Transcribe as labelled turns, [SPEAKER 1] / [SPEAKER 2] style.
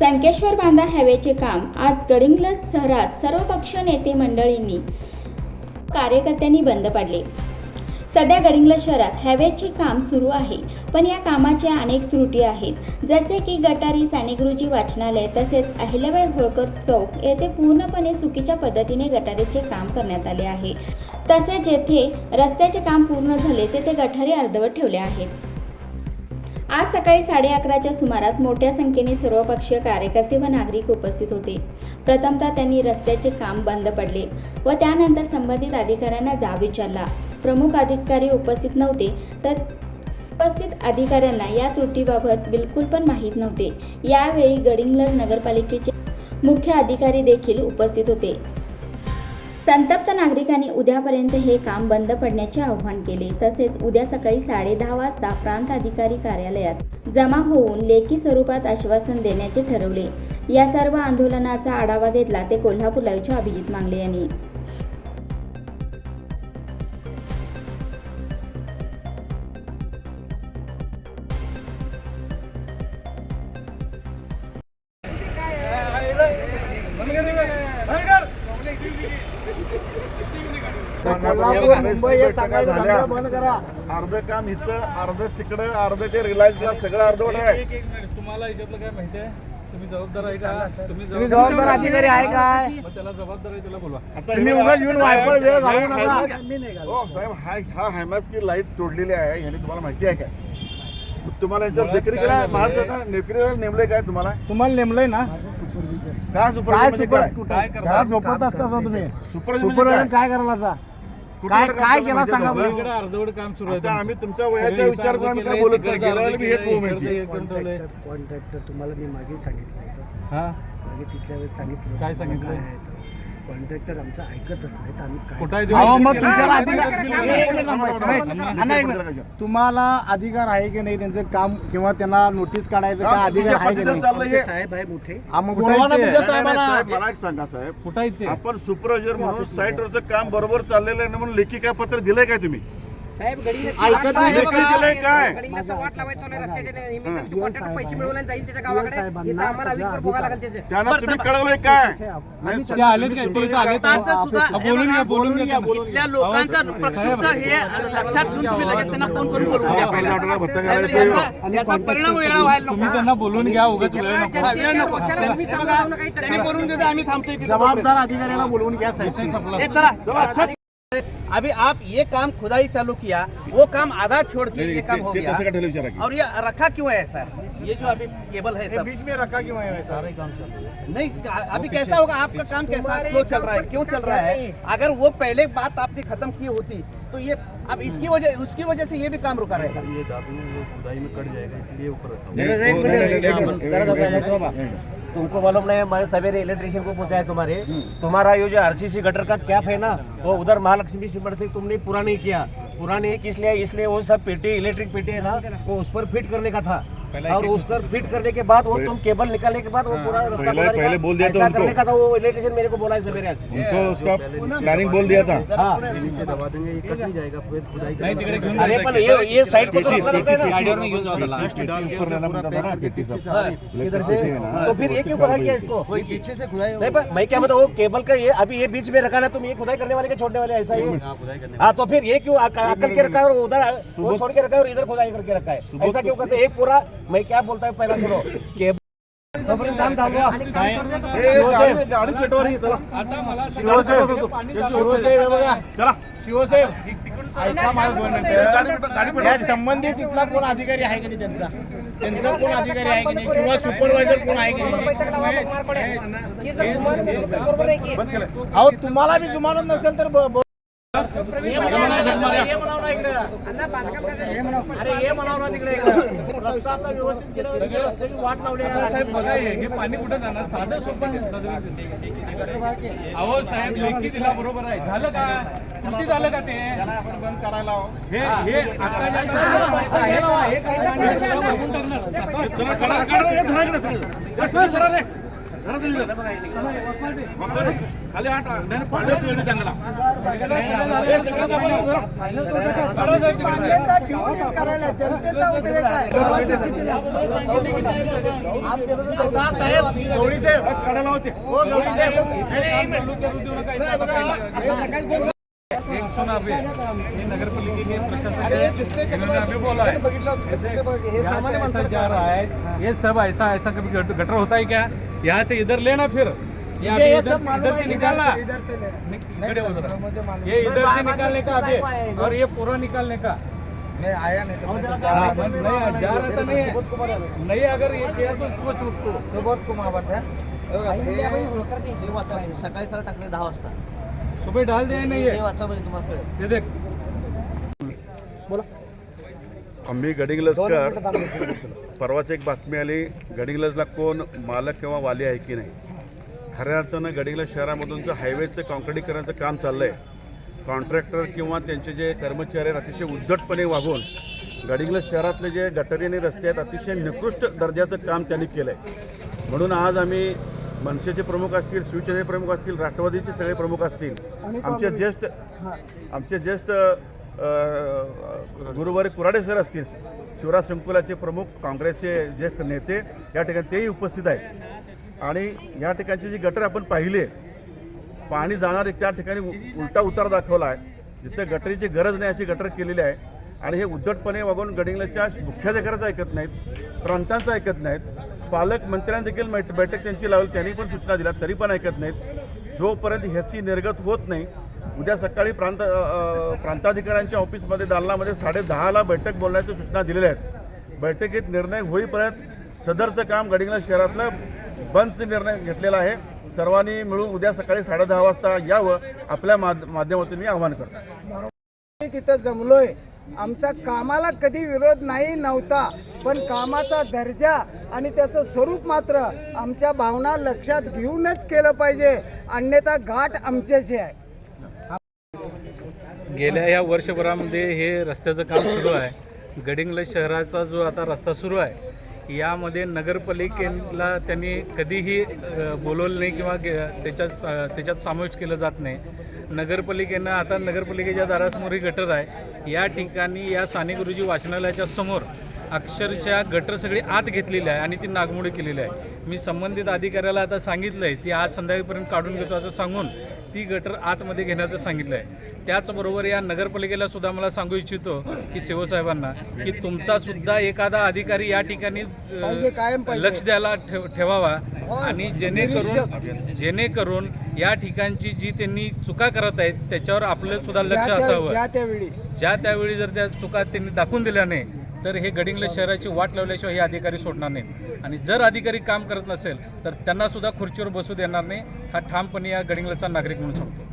[SPEAKER 1] संकेश्वर बांधा हवेचे काम. आज गडिंग्लज शहरात सर्वपक्ष नेते मंडळींनी कार्यकर्त्यांनी बंद पाडले. सध्या गडिंग्लज शहरात हॅवेचे काम सुरू आहे पण या कामाच्या अनेक त्रुटी आहेत. जसे की गटारी सानेगुरुजी वाचनालय तसेच अहिल्याबाई होळकर चौक येथे पूर्णपणे चुकीच्या पद्धतीने गटारीचे काम करण्यात आले आहे. तसेच जेथे रस्त्याचे काम पूर्ण झाले तेथे गटारी अर्धवट ठेवले आहेत. आज सकाळी साडे अकराच्या सुमारास मोठ्या संख्येने सर्वपक्षीय कार्यकर्ते व नागरिक उपस्थित होते. प्रथमतः त्यांनी रस्त्याचे काम बंद पडले व त्यानंतर संबंधित अधिकाऱ्यांना जाब विचारला. प्रमुख अधिकारी उपस्थित नव्हते तर उपस्थित अधिकाऱ्यांना या त्रुटीबाबत बिलकुल पण माहीत नव्हते. यावेळी गडिंगल नगरपालिकेचे मुख्य अधिकारी देखील उपस्थित होते. संतप्त नागरिकांनी उद्यापर्यंत हे काम बंद पडण्याचे आवाहन केले. तसेच उद्या सकाळी साडे दहा वाजता प्रांत अधिकारी कार्यालयात जमा होऊन लेखी स्वरूपात आश्वासन देण्याचे ठरवले. या सर्व आंदोलनाचा आढावा घेतला ते कोल्हापूर लाईव्हच्या अभिजित मांगले यांनी.
[SPEAKER 2] अर्ध काम इथं अर्ध तिकडं अर्ध ते रिलायन्सला सगळं अर्धवट आहे.
[SPEAKER 3] एक एक मिनिट तुम्हाला याच्यातलं काय माहिती आहे? तुम्ही जबाबदार आहे का? तुम्ही
[SPEAKER 4] जबाबदार अधिकारी आहे काय
[SPEAKER 3] त्याला जबाबदार आहे त्याला बोलवा.
[SPEAKER 4] तुम्ही
[SPEAKER 2] हे
[SPEAKER 4] उगाच येऊन
[SPEAKER 2] बघा,
[SPEAKER 4] वायफळ वेळ घालवू
[SPEAKER 2] हा
[SPEAKER 4] नका.
[SPEAKER 2] हायमास- हो साहेब हा हा हायमास की लाइट तोडलेली आहे ह्याने तुम्हाला माहिती आहे काय तुम्हाला याच्यावर केला?
[SPEAKER 3] झालंय?
[SPEAKER 2] महाराष्ट्रात नेमकरीला नेमलंय काय तुम्हाला?
[SPEAKER 4] तुम्हाला नेमलंय ना?
[SPEAKER 2] काय सुपर
[SPEAKER 4] काय
[SPEAKER 2] म्हणजे
[SPEAKER 4] सुपर
[SPEAKER 2] काय?
[SPEAKER 4] झोपत असता असा तुम्ही.
[SPEAKER 2] सुपर
[SPEAKER 4] सुपरवाईजर काय? करायला काय
[SPEAKER 2] काम
[SPEAKER 4] काय केला
[SPEAKER 2] आहे
[SPEAKER 4] सांगा
[SPEAKER 2] तुम्हाला?
[SPEAKER 4] बरं.
[SPEAKER 3] इकडे अर्धवट काम सुरू आहे
[SPEAKER 2] आता. आम्ही तुमच्या
[SPEAKER 3] इथं
[SPEAKER 2] विचार करून काय बोलत नाही गेल्या वेळेला हेच
[SPEAKER 3] ठेवलंय.
[SPEAKER 5] कॉन्ट्रॅक्टर तुम्हाला मी मागे सांगितलं होतं
[SPEAKER 3] हा
[SPEAKER 5] मागे तिथल्या वेळेस सांगितलं
[SPEAKER 3] काय
[SPEAKER 5] होतं.
[SPEAKER 3] सांगितलं?
[SPEAKER 5] काय आहे तर. कॉन्ट्रॅक्टर आमचं ऐकतच नाही तर आम्ही काय
[SPEAKER 4] अहो मग? एक मिनिट नाही, नाही, एक मिनिट. तुम्हाला अधिकार आहे की नाही त्यांचं काम किंवा त्यांना नोटीस काढायचं काय अधिकार आहे की नाही?
[SPEAKER 2] चाललं हे.
[SPEAKER 5] आमचे साहेब आहे मोठे.
[SPEAKER 4] हा, मग
[SPEAKER 3] कुठं
[SPEAKER 4] बोलवा ना
[SPEAKER 3] आहे ते?
[SPEAKER 4] तुमच्या
[SPEAKER 2] नाही, नाही,
[SPEAKER 4] साहेबाला
[SPEAKER 2] साहेब, मला एक सांगा साहेब.
[SPEAKER 3] कुठं आहे ते?
[SPEAKER 2] आपण सुपरवायझर म्हणून साईटवरचं काम बरोबर चाललेलं आहे ना म्हणून लेखी काय पत्र दिलंय काय तुम्ही?
[SPEAKER 6] साहेब गडी
[SPEAKER 4] ऐकत नाही
[SPEAKER 2] लेखी दिलंय काय?
[SPEAKER 6] गडीला वाट लावायचं चालू आहे रस्त्याच्या निमित्तानं.
[SPEAKER 5] हा.
[SPEAKER 6] तो कॉन्ट्रॅक्टर पैसे मिळवून जाईल त्याच्या गावाकडे.
[SPEAKER 5] साहेबांना
[SPEAKER 6] इथं आम्हाला वीस
[SPEAKER 5] सगळं
[SPEAKER 6] बघावं लागेल
[SPEAKER 5] अधिकार
[SPEAKER 6] त्याचे
[SPEAKER 2] त्यांना तुम्ही कळवलंय काय? नाही,
[SPEAKER 3] ते आलेत काय ते इथं आलेत का?
[SPEAKER 6] लोकांचं सुद्धा-
[SPEAKER 3] हा, बोलून घ्या बोलून
[SPEAKER 6] इथल्या लोकांचा हे लक्षात घेऊन तुम्ही लगेच त्यांना फोन करून बोलवून घ्या
[SPEAKER 2] पहिल्या
[SPEAKER 6] पहिला.
[SPEAKER 2] आठवड्यात भत्ता
[SPEAKER 6] साहेब,
[SPEAKER 2] घालायला
[SPEAKER 6] याचा- याचा परिणाम वेळा व्हायला नको.
[SPEAKER 3] तुम्ही त्यांना बोलून घ्या उगाच वेळ नको.
[SPEAKER 6] हा, वेळ नको तुम्ही सांगा, त्यांनी बोलून देतो आम्ही थांबतोय तिथं.
[SPEAKER 4] जबाबदार अधिकाऱ्याला बोलवून घ्या साहेब.
[SPEAKER 3] संपला.
[SPEAKER 6] ए, चला. अभी आप ये काम खुदाई चालू किया वो काम आधा छोड़ के ये काम हो गया? और ये रखा क्यों है ऐसा ये जो अभी केबल है सब
[SPEAKER 4] बीच में रखा क्यों है वैसा
[SPEAKER 6] नहीं अभी कैसा होगा आपका काम कैसा स्लो चल रहा है क्यों चल रहा है अगर वो पहले बात आपने खत्म की होती तो ये अब इसकी वजह उसकी वजह से ये भी काम रुका रहेगा
[SPEAKER 5] ये खुदाई में कट जाएगा इसलिए ऊपर
[SPEAKER 7] तुमको मालूम नहीं हमारे सवेरे इलेक्ट्रिशियन को पूछा है तुम्हारे। तुम्हारा ये जो आरसीसी गटर का कैप है ना, वो उधर महालक्ष्मी सिमर से तुमने पूरा नहीं किया। पूरा नहीं किस लिए, इसलिए वो सब पेटी इलेक्ट्रिक पेटी है ना, वो उस पर फिट करने का था। और उस पर फिट करने के बाद वो तुम केबल निकालने के बाद वो पूरा
[SPEAKER 2] पहले- पहले बोल दिया था उनको।
[SPEAKER 7] करने का था वो इलेक्ट्रिशियन मेरे को बोला है सवेरे आज।
[SPEAKER 2] उनको उसका प्लानिंग बोल दिया था।
[SPEAKER 7] हाँ।
[SPEAKER 5] नीचे दबा देंगे ये कट नहीं जाएगा फिर खुदाई
[SPEAKER 3] नाही तिकडे घेऊन
[SPEAKER 7] अरे
[SPEAKER 3] आहे.
[SPEAKER 7] ये ये साइड को तो रखना है ना।
[SPEAKER 3] गाडीवर नाही घेऊन जाऊ त्याला
[SPEAKER 2] पेटी ऊपर रहना पड़ता था ना, पेटी का।
[SPEAKER 7] किधर से।
[SPEAKER 2] है।
[SPEAKER 7] तो फिर ये क्यों कहा किया इसको?
[SPEAKER 5] पीछे से खुदाई
[SPEAKER 7] नहीं पर मैं क्या बताऊँ केबल का ये अभी ये बीच में रखा ना तुम ये खुदाई करने वाले के छोड़ने वाले ऐसा ही
[SPEAKER 5] हाँ, खुदाई करने
[SPEAKER 7] हाँ तो फिर ये क्यों आकर के रखा है और उधर वो छोड़ के रखा है और इधर खुदाई करके रखा है ऐसा क्यों करते हैं? एक पूरा मैं क्या बोलता है पहला सुनो।
[SPEAKER 4] संबंधित इथला कोण अधिकारी आहे की नाही त्यांचा? त्यांचा कोण अधिकारी आहे की नाही? किंवा सुपरवायझर कोण आहे की नाही? अहो तुम्हाला बी जुमानत नसेल तर
[SPEAKER 3] पाणी कुठे जाणार साधं सोपं अहो साहेब लेखी दिला बरोबर आहे झालं का किती झालं का ते
[SPEAKER 2] बंद करायला
[SPEAKER 3] हे हे आता बघून टाकणार.
[SPEAKER 2] चला, काढा, काढा, हे धरा इकडे सगळं. सगळं धरा रे. खाली हात नाही, पाणी पिऊ त्यांना
[SPEAKER 4] साहेब गवळी साहेब
[SPEAKER 2] काढायला होते
[SPEAKER 4] हो गवळी साहेब
[SPEAKER 3] एक सुना अभी ये नगर पालिका के प्रशासन है इन्होंने अभी बोला. है यहाँ से ऐसा जा रहा है ये सब ऐसा ऐसा कभी गट- गटर होता है क्या? यहाँ से इधर लेना फिर. ये
[SPEAKER 4] ये
[SPEAKER 3] इधर
[SPEAKER 4] सब मालूम
[SPEAKER 3] इधर से
[SPEAKER 4] इधर
[SPEAKER 3] निकालना खड़े हो जरा। ये इधर से निकालने का अभी और ये पूरा निकालने का.
[SPEAKER 5] मैं आया नहीं तो
[SPEAKER 3] नहीं जा रहा था नहीं नहीं अगर ये किया तो सोच उसको
[SPEAKER 5] सुबोध कुमावत है। सकाळी सर टाकले दहा वाजता।
[SPEAKER 3] सुबह डाल दिया नहीं है। ये देख।
[SPEAKER 2] आम्ही गडिंग्लजकर परवाच एक बातमी आली गडिंग्लजला कोण मालक किंवा वाली आहे की नाही? खऱ्या अर्थानं गडिंग्लज शहरामधून जो हायवेचं कॉन्क्रिटीकरणाचं काम चाललं आहे कॉन्ट्रॅक्टर किंवा त्यांचे जे कर्मचारी आहेत अतिशय उद्धटपणे वागून गडिंग्लज शहरातले जे गटारी आणि रस्ते आहेत अतिशय निकृष्ट दर्जाचं काम त्यांनी केलं आहे म्हणून आज आम्ही मनसेचे प्रमुख असतील शिवसेनेचे प्रमुख असतील राष्ट्रवादीचे सगळे प्रमुख असतील. आमचे ज्येष्ठ आमचे ज्येष्ठ गुरुवारी कुराडे सर असतील शिवराज संकुलाचे प्रमुख काँग्रेसचे ज्येष्ठ नेते या ठिकाणी तेही उपस्थित आहेत. आणि या ठिकाणची जी गटर आपण पाहिली पाणी जाणारे त्या ठिकाणी उलटा उतार दाखवला आहे. जिथे गटरीची गरज नाही अशी गटर केलेली आहे. आणि हे उद्धटपणे वागून गडिंगलच्या मुख्याधिकाऱ्याचं ऐकत नाहीत प्रांतांचं ऐकत नाहीत. पालक देखील बैठ- बैठक त्यांची लावली. त्यांनी पण सूचना दिल्या. तरी पण ऐकत नाहीत. जोपर्यंत ह्याची निर्गत होत नाही उद्या सकाळी प्रांत प्रांताधिकाऱ्यांच्या ऑफिसमध्ये दालनामध्ये साडे दहाला बैठक बोलण्याच्या सूचना दिलेल्या आहेत. बैठकीत निर्णय होईपर्यंत सदरचं काम गडिंगला शहरातलं बंदचा निर्णय घेतलेला आहे. सर्वांनी मिळून उद्या सकाळी साडे दहा वाजता यावं आपल्या माध्यमातून मी आवाहन करतो.
[SPEAKER 8] तिथं जमलोय. आमचा कामाला कधी विरोध नाही नव्हता. पण कामाचा दर्जा आणि त्याचं स्वरूप मात्र आमच्या भावना लक्षात घेऊनच केलं पाहिजे. अन्यथा घाट आमच्याशी आहे.
[SPEAKER 3] गेल्या या वर्षभरामध्ये हे रस्त्याचं काम सुरू आहे. गडिंग्लज शहराचा जो आता रस्ता सुरू आहे यामध्ये नगरपालिकेला त्यांनी कधीही बोलवलं नाही किंवा त्याच्यात त्याच्यात समावेश केलं जात नाही. नगरपालिकेनं आता नगरपालिकेच्या दारासमोर ही गटर आहे. या ठिकाणी या साने गुरुजी वाचनालयाच्या समोर अक्षरशः गटर सगळी आत घेतलेली आहे आणि ती नागमोडी केलेली आहे. मी संबंधित अधिकाऱ्याला आता सांगितलं आहे ती आज संध्याकाळपर्यंत काढून घेतो असं सांगून ती गटर आतमध्ये घेण्याचं सांगितलं आहे त्याचबरोबर या नगरपालिकेला सुद्धा मला सांगू इच्छितो की शिवसाहेबांना की तुमचा सुद्धा एखादा अधिकारी या ठिकाणी. लक्ष द्यायला ठेव ठेवावा आणि जेणेकरून जेणेकरून या ठिकाणची जी त्यांनी चुका करत आहेत त्याच्यावर आपलं सुद्धा लक्ष असावं.
[SPEAKER 8] ज्या त्यावेळी
[SPEAKER 3] जर त्या चुका त्यांनी दाखवून दिल्या नाही तर हे गडिंग्लज शहराची वाट लावल्याशिवाय हे अधिकारी सोडणार नाहीत. आणि जर अधिकारी काम करत नसेल तर त्यांनासुद्धा खुर्चीवर बसू देणार नाही. हा ठामपणे या गडिंगलाचा नागरिक म्हणून सांगतो.